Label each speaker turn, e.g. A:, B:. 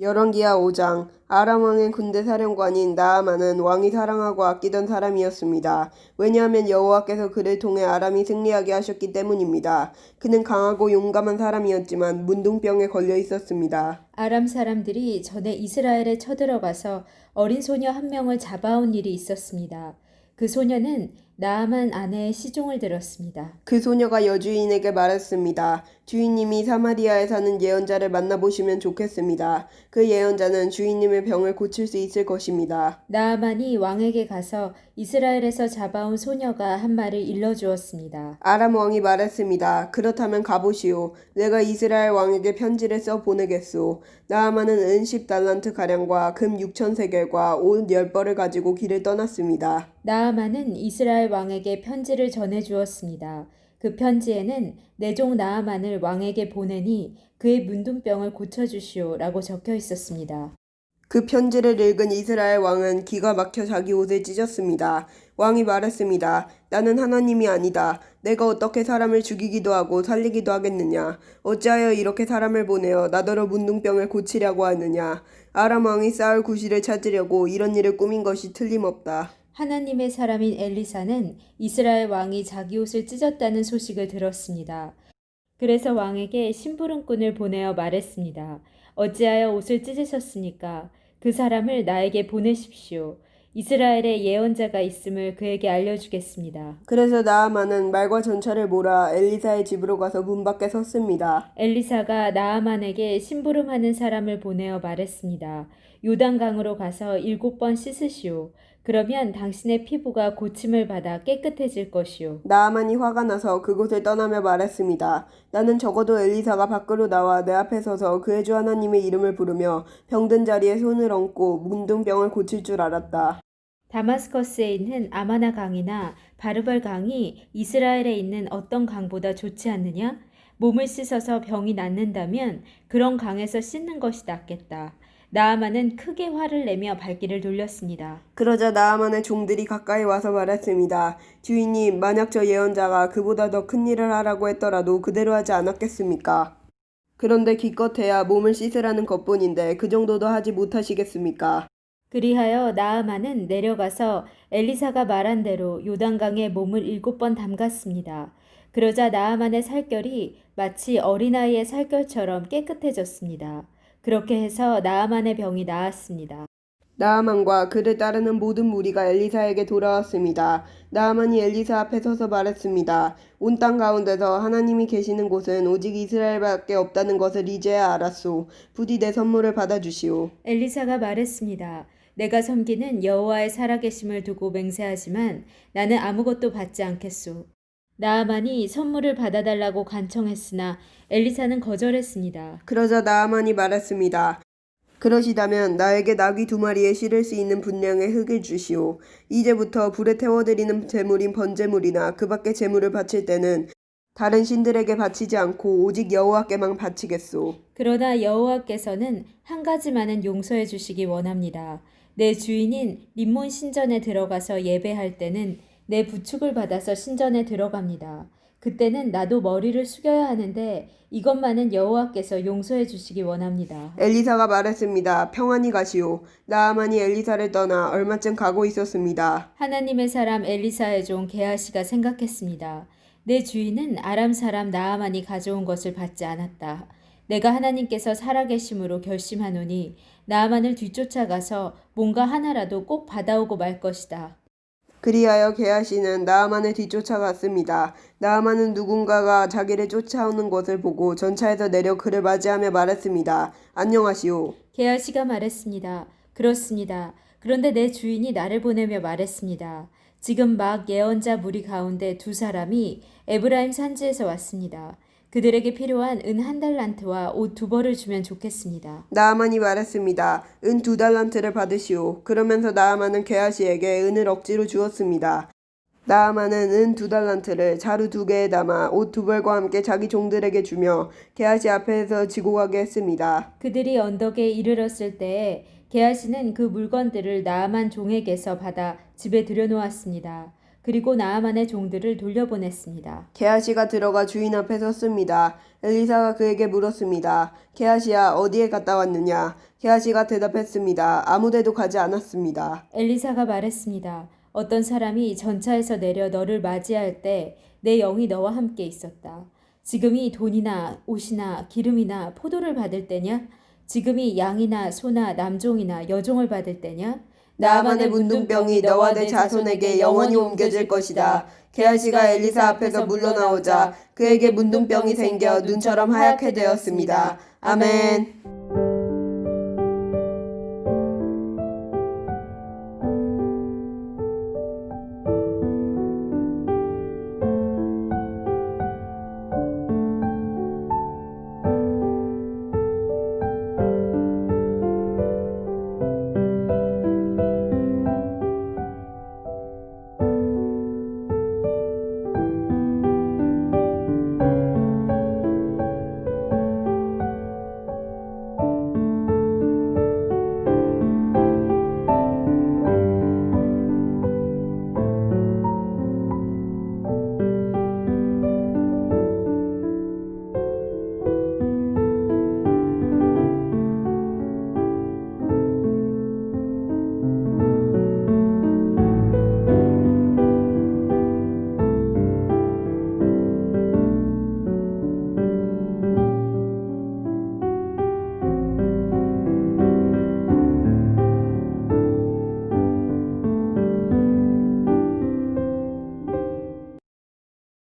A: 열왕기하 5장 아람 왕의 군대 사령관인 나아만은 왕이 사랑하고 아끼던 사람이었습니다. 왜냐하면 여호와께서 그를 통해 아람이 승리하게 하셨기 때문입니다. 그는 강하고 용감한 사람이었지만 문둥병에 걸려 있었습니다.
B: 아람 사람들이 전에 이스라엘에 쳐들어가서 어린 소녀 한 명을 잡아온 일이 있었습니다. 그 소녀는 나아만 아내의 시종을 들었습니다.
A: 그 소녀가 여주인에게 말했습니다. 주인님이 사마리아에 사는 예언자를 만나보시면 좋겠습니다. 그 예언자는 주인님의 병을 고칠 수 있을 것입니다.
B: 나아만이 왕에게 가서 이스라엘에서 잡아온 소녀가 한 말을 일러주었습니다.
A: 아람 왕이 말했습니다. 그렇다면 가보시오. 내가 이스라엘 왕에게 편지를 써 보내겠소. 나아만은 은 10달란트 가량과 금 6천 세겔과 옷 10벌을 가지고 길을 떠났습니다.
B: 나아만은 이스라엘 왕에게 편지를 전해 주었습니다. 그 편지에는 내종 나아만을 왕에게 보내니 그의 문둥병을 고쳐주시오라고 적혀 있었습니다.
A: 그 편지를 읽은 이스라엘 왕은 기가 막혀 자기 옷을 찢었습니다. 왕이 말했습니다. 나는 하나님이 아니다. 내가 어떻게 사람을 죽이기도 하고 살리기도 하겠느냐? 어찌하여 이렇게 사람을 보내어 나더러 문둥병을 고치려고 하느냐? 아람 왕이 쌓을 구실을 찾으려고 이런 일을 꾸민 것이 틀림없다.
B: 하나님의 사람인 엘리사는 이스라엘 왕이 자기 옷을 찢었다는 소식을 들었습니다. 그래서 왕에게 심부름꾼을 보내어 말했습니다. 어찌하여 옷을 찢으셨습니까? 그 사람을 나에게 보내십시오. 이스라엘에 예언자가 있음을 그에게 알려주겠습니다.
A: 그래서 나아만은 말과 전차를 몰아 엘리사의 집으로 가서 문 밖에 섰습니다.
B: 엘리사가 나아만에게 심부름하는 사람을 보내어 말했습니다. 요단강으로 가서 일곱 번 씻으시오. 그러면 당신의 피부가 고침을 받아 깨끗해질 것이오.
A: 나아만이 화가 나서 그곳을 떠나며 말했습니다. 나는 적어도 엘리사가 밖으로 나와 내 앞에 서서 그의 주 하나님의 이름을 부르며 병든 자리에 손을 얹고 문둥병을 고칠 줄 알았다.
B: 다마스커스에 있는 아마나 강이나 바르발 강이 이스라엘에 있는 어떤 강보다 좋지 않느냐? 몸을 씻어서 병이 낫는다면 그런 강에서 씻는 것이 낫겠다. 나아만은 크게 화를 내며 발길을 돌렸습니다.
A: 그러자 나아만의 종들이 가까이 와서 말했습니다. 주인님, 만약 저 예언자가 그보다 더 큰 일을 하라고 했더라도 그대로 하지 않았겠습니까? 그런데 기껏해야 몸을 씻으라는 것뿐인데 그 정도도 하지 못하시겠습니까?
B: 그리하여 나아만은 내려가서 엘리사가 말한 대로 요단강에 몸을 일곱 번 담갔습니다. 그러자 나아만의 살결이 마치 어린아이의 살결처럼 깨끗해졌습니다. 그렇게 해서 나아만의 병이 나았습니다.
A: 나아만과 그를 따르는 모든 무리가 엘리사에게 돌아왔습니다. 나아만이 엘리사 앞에 서서 말했습니다. 온 땅 가운데서 하나님이 계시는 곳은 오직 이스라엘밖에 없다는 것을 이제야 알았소. 부디 내 선물을 받아주시오.
B: 엘리사가 말했습니다. 내가 섬기는 여호와의 살아계심을 두고 맹세하지만 나는 아무것도 받지 않겠소. 나아만이 선물을 받아달라고 간청했으나 엘리사는 거절했습니다.
A: 그러자 나아만이 말했습니다. 그러시다면 나에게 나귀 두 마리에 실을 수 있는 분량의 흙을 주시오. 이제부터 불에 태워드리는 제물인 번제물이나 그 밖의 제물을 바칠 때는 다른 신들에게 바치지 않고 오직 여호와께만 바치겠소.
B: 그러나 여호와께서는 한 가지만은 용서해 주시기 원합니다. 내 주인인 림몬 신전에 들어가서 예배할 때는 내 부축을 받아서 신전에 들어갑니다. 그때는 나도 머리를 숙여야 하는데 이것만은 여호와께서 용서해 주시기 원합니다.
A: 엘리사가 말했습니다. 평안히 가시오. 나아만이 엘리사를 떠나 얼마쯤 가고 있었습니다.
B: 하나님의 사람 엘리사의 종 게하시가 생각했습니다. 내 주인은 아람 사람 나아만이 가져온 것을 받지 않았다. 내가 하나님께서 살아계심으로 결심하노니 나아만을 뒤쫓아가서 뭔가 하나라도 꼭 받아오고 말 것이다.
A: 그리하여 게하시는 나아만을 뒤쫓아갔습니다. 나아만은 누군가가 자기를 쫓아오는 것을 보고 전차에서 내려 그를 맞이하며 말했습니다. 안녕하시오.
B: 게하시가 말했습니다. 그렇습니다. 그런데 내 주인이 나를 보내며 말했습니다. 지금 막 예언자 무리 가운데 두 사람이 에브라임 산지에서 왔습니다. 그들에게 필요한 은 한 달란트와 옷 두 벌을 주면 좋겠습니다.
A: 나아만이 말했습니다. 은 두 달란트를 받으시오. 그러면서 나아만은 게하시에게 은을 억지로 주었습니다. 나아만은 은 두 달란트를 자루 두 개에 담아 옷 두 벌과 함께 자기 종들에게 주며 게하시 앞에서 지고 가게 했습니다.
B: 그들이 언덕에 이르렀을 때에 게하시는 그 물건들을 나아만 종에게서 받아 집에 들여놓았습니다. 그리고 나아만의 종들을 돌려보냈습니다.
A: 게하시가 들어가 주인 앞에 섰습니다. 엘리사가 그에게 물었습니다. 게하시야 어디에 갔다 왔느냐? 게하시가 대답했습니다. 아무데도 가지 않았습니다.
B: 엘리사가 말했습니다. 어떤 사람이 전차에서 내려 너를 맞이할 때 내 영이 너와 함께 있었다. 지금이 돈이나 옷이나 기름이나 포도를 받을 때냐? 지금이 양이나 소나 남종이나 여종을 받을 때냐?
A: 나만의 문둥병이 너와 내 자손에게 영원히 옮겨질 것이다. 게하시가 엘리사 앞에서 물러나오자 그에게 문둥병이 생겨 눈처럼 하얗게 되었습니다. 아멘.